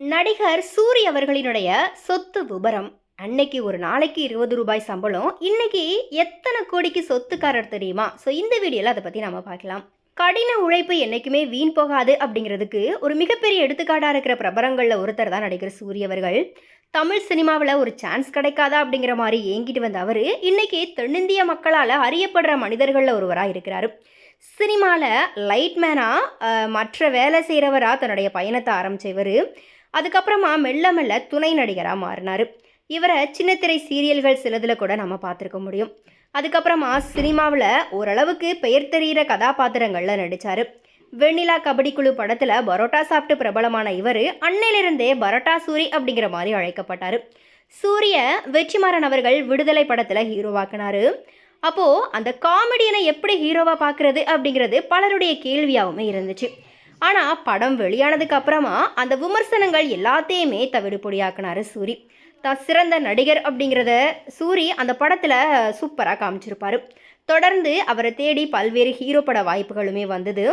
நடிகர் சூரி அவர்களினுடைய சொத்து விபரம். அன்னைக்கு ஒரு நாளைக்கு இருபது ரூபாய் சம்பளம் இன்னைக்கு எத்தனை கோடிக்கு சொத்துக்காரர் தெரியுமா? ஸோ இந்த வீடியோவில் அதை பற்றி நம்ம பார்க்கலாம். கடின உழைப்பு என்றைக்குமே வீண் போகாது அப்படிங்கிறதுக்கு ஒரு மிகப்பெரிய எடுத்துக்காட்டாக இருக்கிற பிரபலங்களில் ஒருத்தர் தான் நடிகர் சூரிய அவர்கள். தமிழ் சினிமாவில் ஒரு சான்ஸ் கிடைக்காதா அப்படிங்கிற மாதிரி ஏங்கிட்டு வந்த அவர் இன்னைக்கு தென்னிந்திய மக்களால் அறியப்படுற மனிதர்களில் ஒருவராக இருக்கிறார். சினிமாவில் லைட்மேனாக மற்ற வேலை செய்கிறவராக தன்னுடைய பயணத்தை ஆரம்பித்தவர் அதுக்கப்புறமா மெல்ல மெல்ல துணை நடிகராக மாறினார். இவரை சின்னத்திரை சீரியல்கள் சிலதில் கூட நம்ம பார்த்துருக்க முடியும். அதுக்கப்புறமா சினிமாவில் ஓரளவுக்கு பெயர் தெரிகிற கதாபாத்திரங்களில் நடித்தார் வெண்ணிலா கபடி குழு படத்தில் பரோட்டா சாப்பிட்டு பிரபலமான இவர் அன்னையிலிருந்தே பரோட்டா சூரி அப்படிங்கிற மாதிரி அழைக்கப்பட்டார். சூரிய வெற்றிமாறன் அவர்கள் விடுதலை படத்தில் ஹீரோவாக்குனாரு. அப்போது அந்த காமெடியனை எப்படி ஹீரோவாக பார்க்குறது அப்படிங்கிறது பலருடைய கேள்வியாகவும் இருந்துச்சு. ஆனால் படம் வெளியானதுக்கு அப்புறமா அந்த விமர்சனங்கள் எல்லாத்தையுமே தவிடுபொடியாக்குனாரு சூரி. தான் சிறந்த நடிகர் அப்படிங்கிறத சூரி அந்த படத்தில் சூப்பராக காமிச்சிருப்பாரு. தொடர்ந்து அவரை தேடி பல்வேறு ஹீரோ பட வாய்ப்புகளுமே வந்தது.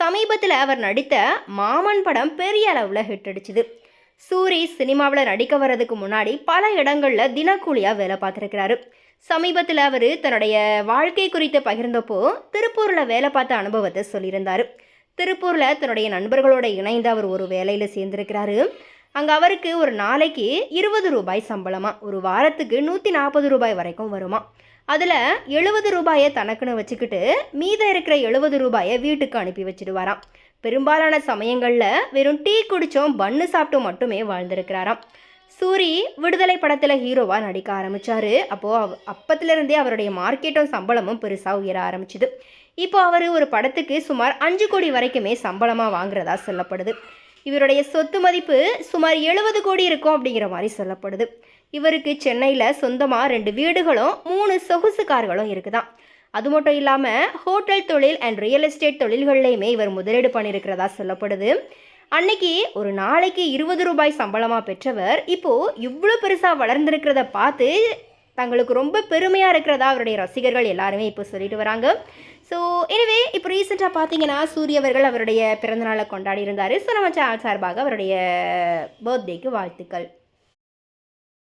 சமீபத்தில் அவர் நடித்த மாமன் படம் பெரிய அளவில் ஹிட் அடிச்சுது. சூரி சினிமாவில் நடிக்க வர்றதுக்கு முன்னாடி பல இடங்களில் தினக்கூலியாக வேலை பார்த்துருக்கிறாரு. சமீபத்தில் அவர் தன்னுடைய வாழ்க்கை குறித்து பகிர்ந்தப்போ திருப்பூரில் வேலை பார்த்த அனுபவத்தை சொல்லியிருந்தார். திருப்பூரில் தன்னுடைய நண்பர்களோட இணைந்து அவர் ஒரு வேலையில் சேர்ந்திருக்கிறாரு. அங்கே அவருக்கு ஒரு நாளைக்கு இருபது ரூபாய் சம்பளமாக ஒரு வாரத்துக்கு நூற்றி நாற்பது ரூபாய் வரைக்கும் வருமா? அதில் எழுபது ரூபாயை தனக்குன்னு வச்சுக்கிட்டு மீதம் இருக்கிற எழுபது ரூபாயை வீட்டுக்கு அனுப்பி வச்சிடுவாராம். பெரும்பாலான சமயங்களில் வெறும் டீ குடித்தோம் பன்னு சாப்பிட்டோம் மட்டுமே வாழ்ந்திருக்கிறாராம். சூரி விடுதலை படத்தில் ஹீரோவாக நடிக்க ஆரம்பித்தார் அப்போது அவ் அப்பத்துலேருந்தே அவருடைய மார்க்கெட்டும் சம்பளமும் பெருசாக உயர ஆரம்பிச்சுது. இப்போ அவர் ஒரு படத்துக்கு சுமார் அஞ்சு கோடி வரைக்குமே சம்பளமாக வாங்குறதா சொல்லப்படுது. இவருடைய சொத்து மதிப்பு சுமார் எழுபது கோடி இருக்கும் அப்படிங்கிற மாதிரி சொல்லப்படுது. இவருக்கு சென்னையில் சொந்தமாக ரெண்டு வீடுகளும் மூணு சொகுசு கார்களும் இருக்குதான் அது மட்டும் இல்லாமல் ஹோட்டல் தொழில் அண்ட் ரியல் எஸ்டேட் தொழில்கள்லையுமே இவர் முதலீடு பண்ணியிருக்கிறதா சொல்லப்படுது. அன்னைக்கு ஒரு நாளைக்கு இருபது ரூபாய் சம்பளமாக பெற்றவர் இப்போது இவ்வளோ பெருசாக வளர்ந்துருக்கிறத பார்த்து தங்களுக்கு ரொம்ப பெருமையாக இருக்கிறதா அவருடைய ரசிகர்கள் எல்லாருமே இப்போ சொல்லிட்டு வராங்க. ஸோ எனவே இப்போ ரீசெண்டாக பார்த்தீங்கன்னா சூரிய அவர்கள் அவருடைய பிறந்தநாளை கொண்டாடி இருந்தார். ஸோ நம்ம சேனல் சார்பாக அவருடைய பர்த்டேக்கு வாழ்த்துக்கள்.